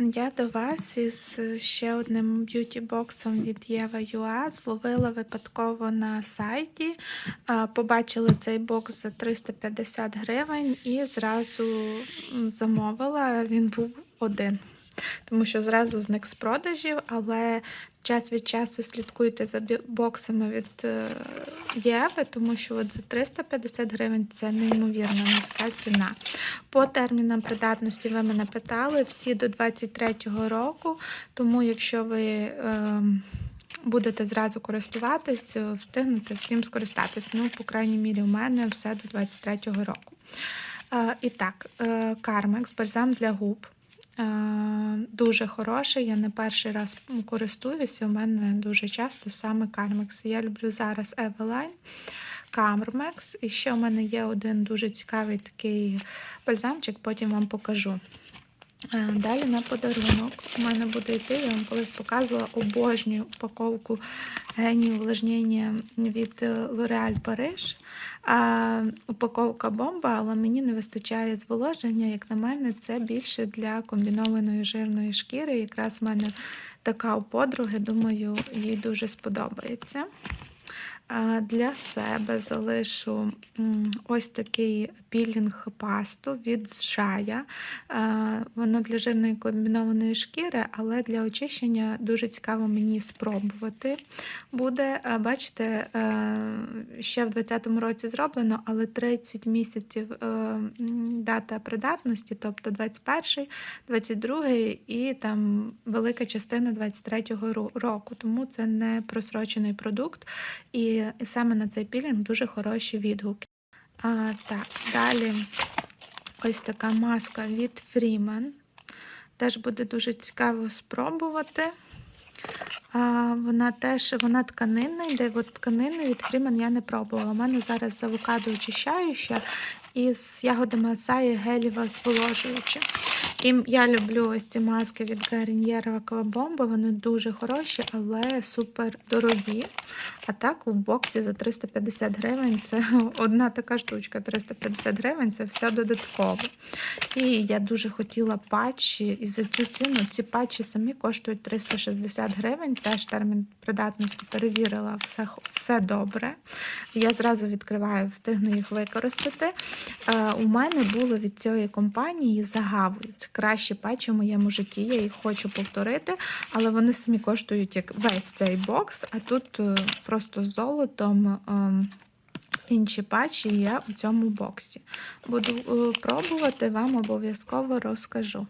Я до вас із ще одним б'юті-боксом від Єва.ua зловила випадково на сайті. Е, Побачила цей бокс за 350 гривень і зразу замовила. Він був один. Тому що зразу зник з продажів, але час від часу слідкуйте за боксами від е, Єви, тому що от за 350 гривень це неймовірно низька ціна. По термінам придатності ви мене питали, всі до 23-го року, тому якщо ви е, будете зразу користуватись, е, встигнете всім скористатись. Ну, по крайній мірі, у мене все до 23-го року. Е, і так, Кармекс, бальзам для губ. Е, Дуже хороший, я не перший раз користуюся. У мене дуже часто саме Кармекс. Я люблю зараз Eveline, Кармекс. І ще у мене є один дуже цікавий такий бальзамчик, потім вам покажу. Е, Далі на подарунок у мене буде йти, я вам колись показувала обожнюю упаковку генію увлажнення від е, L'Oréal Paris. Упаковка бомба, але мені не вистачає зволоження. Як на мене, це більше для комбінованої жирної шкіри. Якраз в мене така у подруги, думаю, їй дуже сподобається. Для себе залишу ось такий пілінг пасту від Зжая. Воно для жирної комбінованої шкіри, але для очищення дуже цікаво мені спробувати буде. Бачите, е, ще в 2020 році зроблено, але 30 місяців е, дата придатності, тобто 21, 22 і там велика частина 23-го року. Тому це не просрочений продукт. І саме на цей пілінг дуже хороші відгуки. А, так, далі ось така маска від Freeman. Теж буде дуже цікаво спробувати. А, вона теж вона тканинна, йде от тканини від Freeman я не пробувала. У мене зараз з авокадо очищаюча і з ягодами асаї гелєва зволожуюча. І я люблю ось ці маски від Garnier Аквабомба. Вони дуже хороші, але супер дорогі. А так у боксі за 350 гривень це одна така штучка. 350 гривень це все додатково. І я дуже хотіла патчі. І за цю ціну ці патчі самі коштують 360 гривень. Теж термін придатності перевірила все, все добре. Я зразу відкриваю, встигну їх використати. Е, у мене було від цієї компанії загавою. Кращі патчі в моєму житті. Я їх хочу повторити, але вони самі коштують як весь цей бокс, а тут е, просто з золотом. ем, Інші патчі є у цьому боксі. Буду е, пробувати, вам обов'язково розкажу.